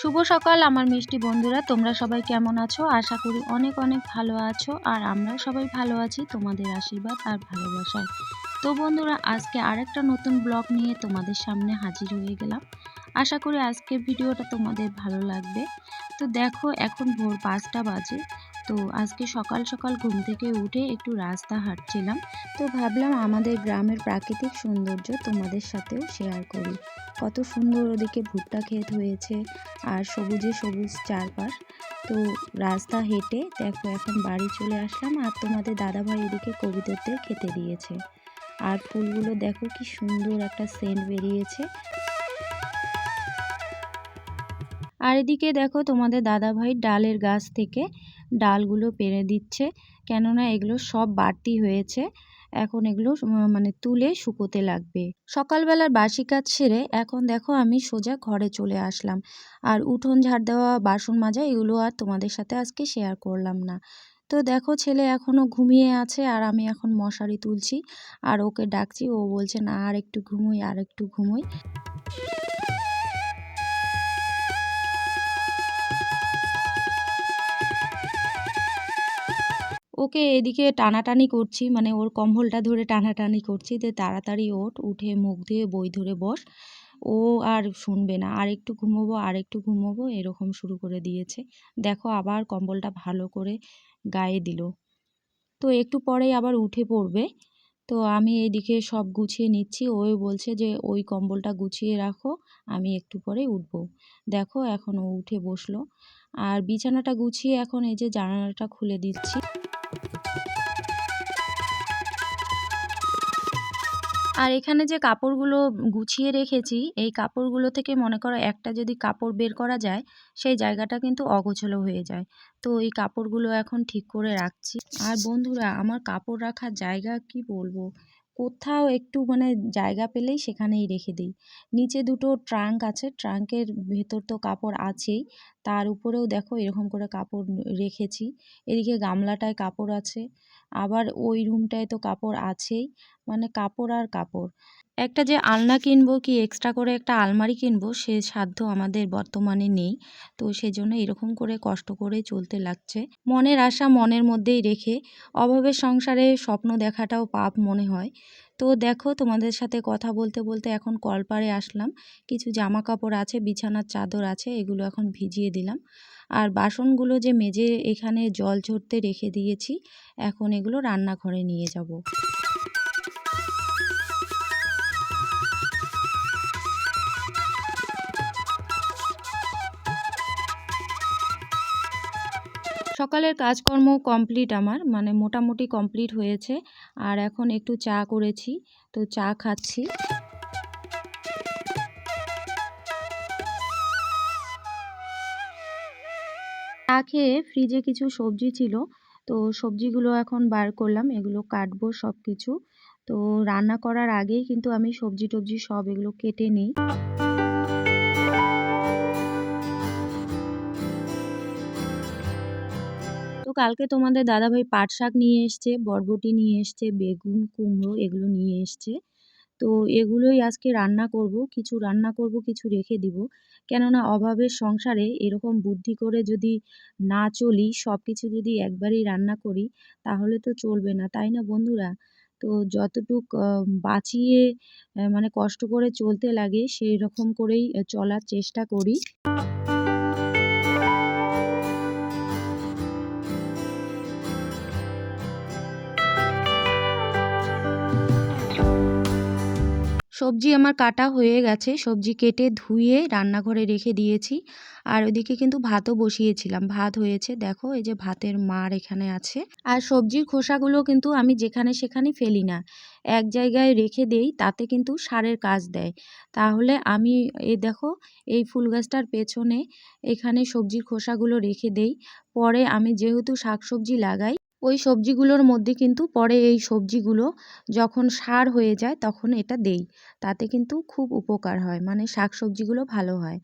শুভ সকাল, আমার মিষ্টি বন্ধুরা। তোমরা সবাই কেমন আছো? আশা করি অনেক অনেক ভালো আছো, আর আমরা সবাই ভালো আছি তোমাদের আশীর্বাদ আর ভালোবাসায়। তো বন্ধুরা, আজকে আরেকটা নতুন ব্লগ নিয়ে তোমাদের সামনে হাজির হয়ে গেলাম। আশা করি আজকের ভিডিওটা তোমাদের ভালো লাগবে। তো দেখো, এখন ভোর পাঁচটা বাজে। তো আজকে সকাল সকাল ঘুম থেকে উঠে একটু রাস্তা হাঁটছিলাম। তো ভাবলাম আমাদের গ্রামের প্রাকৃতিক সৌন্দর্য তোমাদের সাথেও শেয়ার করি। কত সুন্দর ওদিকে ভুট্টা ক্ষেত হয়েছে আর সবুজে সবুজ চারপাশ। তো রাস্তা হেঁটে দেখো এখন বাড়ি চলে আসলাম আর তোমাদের দাদাভাই এদিকে কবিতাদের খেতে দিয়েছে। আর ফুলগুলো দেখো কি সুন্দর একটা সেন্ট বেরিয়েছে। আর এদিকে দেখো তোমাদের দাদাভাই ডালের গাছ থেকে ডালগুলো পেরে দিচ্ছে। কেননা এগুলো সব বাড়তি হয়েছে। এখন এগুলো মানে তুলে শুকোতে লাগবে। সকালবেলার বাসি কাজ সেরে এখন দেখো আমি সোজা ঘরে চলে আসলাম। আর উঠোন ঝাড় দেওয়া, বাসন মাজা এগুলো আর তোমাদের সাথে আজকে শেয়ার করলাম না। তো দেখো ছেলে এখনও ঘুমিয়ে আছে আর আমি এখন মশারি তুলছি। আর ওকে ডাকছি, ও বলছে, না, আর একটু ঘুমোই, আর একটু ঘুমোই। ওকে এদিকে টানাটানি করছি মানে ওর কম্বলটা ধরে টানাটানি করছি যে তাড়াতাড়ি ওঠ, উঠে মুখ ধুয়ে বই ধরে বস। ও আর শুনবে না, আর একটু ঘুমোবো, আর একটু ঘুমোবো, এরকম শুরু করে দিয়েছে। দেখো আবার কম্বলটা ভালো করে গায়ে দিল। তো একটু পরেই আবার উঠে পড়বে। তো আমি এইদিকে সব গুছিয়ে নিচ্ছি ওই বলছে যে ওই কম্বলটা গুছিয়ে রাখো, আমি একটু পরে উঠবো। দেখো এখন ও উঠে বসল। আর বিছানাটা গুছিয়ে এখন এই যে জানালাটা খুলে দিচ্ছি। আর এখানে যে কাপড়গুলো গুছিয়ে রেখেছি, এই কাপড়গুলো থেকে মনে করো একটা যদি কাপড় বের করা যায়, সেই জায়গাটা কিন্তু অগোছলো হয়ে যায়। তো এই কাপড়গুলো এখন ঠিক করে রাখছি। আর বন্ধুরা, আমার কাপড় রাখার জায়গা কি বলব? কোথাও একটু মানে জায়গা পেলেই সেখানেই রেখে দিই। নিচে দুটো ট্রাঙ্ক আছে, ট্রাঙ্কের ভেতর তো কাপড় আছেই। তার উপরেও দেখো এরকম করে কাপড় রেখেছি। এদিকে গামলাটায় কাপড় আছে। আবার ওই রুমটায় তো কাপড় আছেই মানে কাপড় আর কাপড়। একটা যে আলনা কিনবো কি এক্সট্রা করে একটা আলমারি কিনবো, সে সাধ্য আমাদের বর্তমানে নেই। তো সেজন্য এরকম করে কষ্ট করে চলতে লাগছে। মনের আশা মনের মধ্যেই রেখে অভাবের সংসারে স্বপ্ন দেখাটাও পাপ মনে হয়। তো দেখো তোমাদের সাথে কথা বলতে বলতে এখন কলপারে আসলাম। কিছু জামা কাপড় আছে, বিছানার চাদর আছে, এগুলো এখন ভিজিয়ে দিলাম। আর বাসনগুলো যে মেজে এখানে জল ঝরতে রেখে দিয়েছি, এখন এগুলো রান্নাঘরে নিয়ে যাব। সকালের কাজকর্ম কমপ্লিট আমার মানে মোটামুটি কমপ্লিট হয়েছে। আর এখন একটু চা করেছি, তো চা খাচ্ছি। চা খেয়ে ফ্রিজে কিছু সবজি ছিল, তো সবজিগুলো এখন বার করলাম, এগুলো কাটবো সব কিছু তো রান্না করার আগেই কিন্তু আমি সবজি টবজি সব এগুলো কেটে নিই। কালকে তোমাদের দাদাভাই পাট শাক নিয়ে এসছে, বরবটি নিয়ে এসছে, বেগুন, কুমড়ো এগুলো নিয়ে এসছে। তো এগুলোই আজকে রান্না করব, কিছু রান্না করব, কিছু রেখে দিব। কেননা অভাবের সংসারে এরকম বুদ্ধি করে যদি না চলি সব কিছু যদি একবারেই রান্না করি, তাহলে তো চলবে না, তাই না বন্ধুরা? তো যতটুক বাঁচিয়ে মানে কষ্ট করে চলতে লাগে সেই রকম করেই চলার চেষ্টা করি। সবজি আমার কাটা হয়ে গেছে, সবজি কেটে ধুয়ে রান্নাঘরে রেখে দিয়েছি। আর ওইদিকে কিন্তু ভাতও বসিয়েছিলাম, ভাত হয়েছে। দেখো, এই যে ভাতের মার এখানে আছে। আর সবজির খোসাগুলো কিন্তু আমি যেখানে সেখানে ফেলি না। এক জায়গায় রেখে দেই, তাতে কিন্তু সারের কাজ দেয়। তাহলে আমি, এই দেখো, এই ফুল গাছটার পেছনে এখানে সবজির খোসাগুলো রেখে দেই। পরে আমি যেহেতু শাকসবজি লাগাই ওই সবজিগুলোর মধ্যে কিন্তু পরে এই সবজিগুলো যখন সার হয়ে যায় তখন এটা দেই। তাতে কিন্তু খুব উপকার হয় মানে শাক সবজিগুলো ভালো হয়।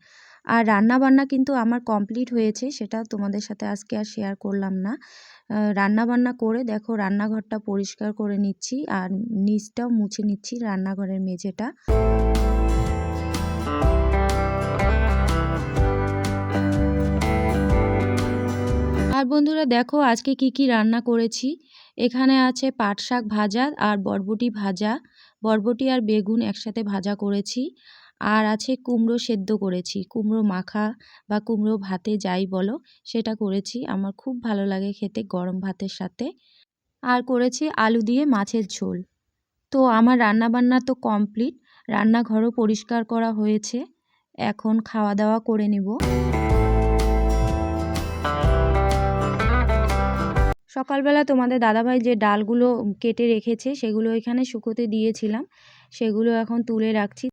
আর রান্না বান্না কিন্তু আমার কমপ্লিট হয়েছে, সেটা তোমাদের সাথে আজকে আর শেয়ার করলাম না। রান্না বান্না করে দেখো রান্নাঘরটা পরিষ্কার করে নিচ্ছি আর নিচটাও মুছে নিচ্ছি রান্নাঘরের মেঝেটা। আর বন্ধুরা দেখো আজকে কি কি রান্না করেছি। এখানে আছে পাট শাক ভাজা আর বরবটি ভাজা। বরবটি আর বেগুন একসাথে ভাজা করেছি। আর আছে কুমড়ো সেদ্ধ করেছি। কুমড়ো মাখা বা কুমড়ো ভাতে যাই বলো, সেটা করেছি। আমার খুব ভালো লাগে খেতে গরম ভাতের সাথে। আর করেছি আলু দিয়ে মাছের ঝোল। তো আমার রান্নাবান্না তো কমপ্লিট। রান্নাঘরও পরিষ্কার করা হয়েছে। এখন খাওয়া দাওয়া করে নিব। সকালবেলা তোমাদের দাদাভাই যে ডালগুলো কেটে রেখেছে, সেগুলো এখানে শুকোতে দিয়েছিলাম। সেগুলো এখন তুলে রাখছি।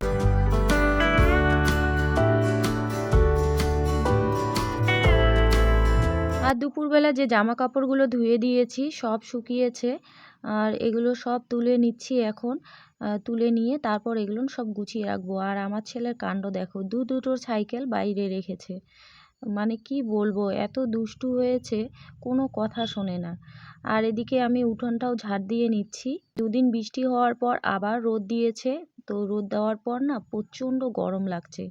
আর দুপুরবেলা যে জামা কাপড়গুলো ধুয়ে দিয়েছি, সব শুকিয়েছে। আর এগুলো সব তুলে নিচ্ছি এখন। তুলে নিয়ে তারপর এগুলো সব গুছিয়ে রাখব। আর আমার ছেলের কাণ্ড দেখো দু দুটোর সাইকেল বাইরে রেখেছে। মানে কি বলব, এত দুষ্টু হয়েছে, কোনো কথা শোনে না। আর এদিকে আমি উঠোনটাও ঝাড় দিয়ে নিচ্ছি। দুদিন বৃষ্টি হওয়ার পর আবার রোদ দিয়েছে। তো রোদ দেওয়ার পর না প্রচণ্ড গরম লাগছে।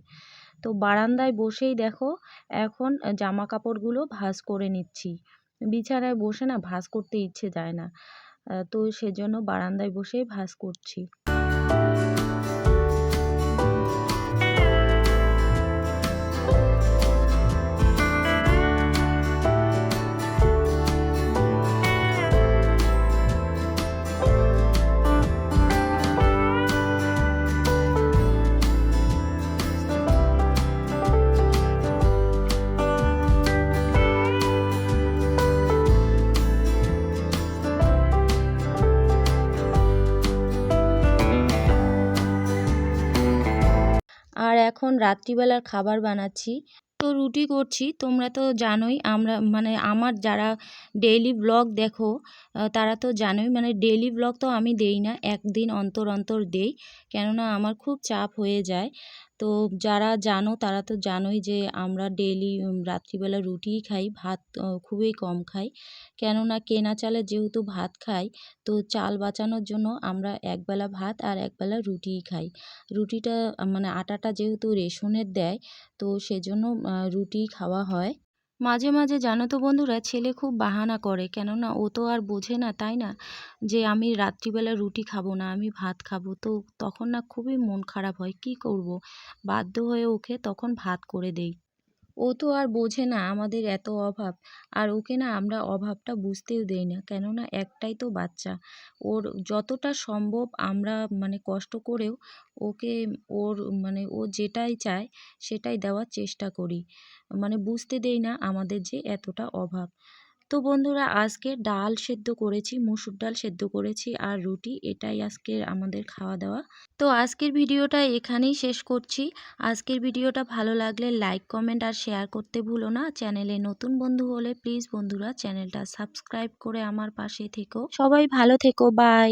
তো বারান্দায় বসেই দেখো, এখন জামা কাপড়গুলো ভাঁজ করে নিচ্ছি। বিছানায় বসে না ভাঁজ করতে ইচ্ছে যায় না। তো সেজন্য বারান্দায় বসেই ভাঁজ করছি। এখন রাত্রিবেলার খাবার বানাচ্ছি, তো রুটি করছি। তোমরা তো জানোই, আমরা মানে আমার যারা ডেইলি ব্লগ দেখো তারা তো জানোই মানে ডেইলি ব্লগ তো আমি দেই না, একদিন অন্তর অন্তর দেই। কেননা আমার খুব চাপ হয়ে যায়। তো যারা জানো, তারা তো জানোই যে আমরা ডেলি রাত্রিবেলা রুটিই খাই, ভাত খুবই কম খাই। কেননা কেনা চালে যেহেতু ভাত খাই, তো চাল বাঁচানোর জন্য আমরা একবেলা ভাত আর একবেলা রুটিই খাই। রুটিটা মানে আটাটা যেহেতু রেশনের দেয়, তো সেজন্য রুটিই খাওয়া হয়। মাঝে মাঝে জানো তো বন্ধুরা, ছেলে খুব বাহানা করে। কেননা ও তো আর বোঝে না, তাই না? যে আমি রাত্রিবেলা রুটি খাব না, আমি ভাত খাব। তো তখন না খুবই মন খারাপ হয়, কি করব? বাধ্য হয়ে ওকে তখন ভাত করে দেই। ও তো আর বোঝে না আমাদের এত অভাব। আর ওকে না আমরা অভাবটা বুঝতেও দেই না। কেননা একটাই তো বাচ্চা। ওর যতটা সম্ভব আমরা মানে কষ্ট করেও ওকে ওর মানে ও যেটাই চায় সেটাই দেওয়ার চেষ্টা করি। মানে বুঝতে দেই না আমাদের যে এতটা অভাব। তো বন্ধুরা, আজকে ডাল সেদ্ধ করেছি, মুসুর ডাল সেদ্ধ করেছি আর রুটি, এটাই আজকের আমাদের খাওয়া দাওয়া তো আজকের ভিডিওটা এখানেই শেষ করছি। আজকের ভিডিওটা ভালো লাগলে লাইক কমেন্ট আর শেয়ার করতে ভুলো না। চ্যানেলে নতুন বন্ধু হলে প্লিজ বন্ধুরা চ্যানেলটা সাবস্ক্রাইব করে আমার পাশে থেকো। সবাই ভালো থেকো বাই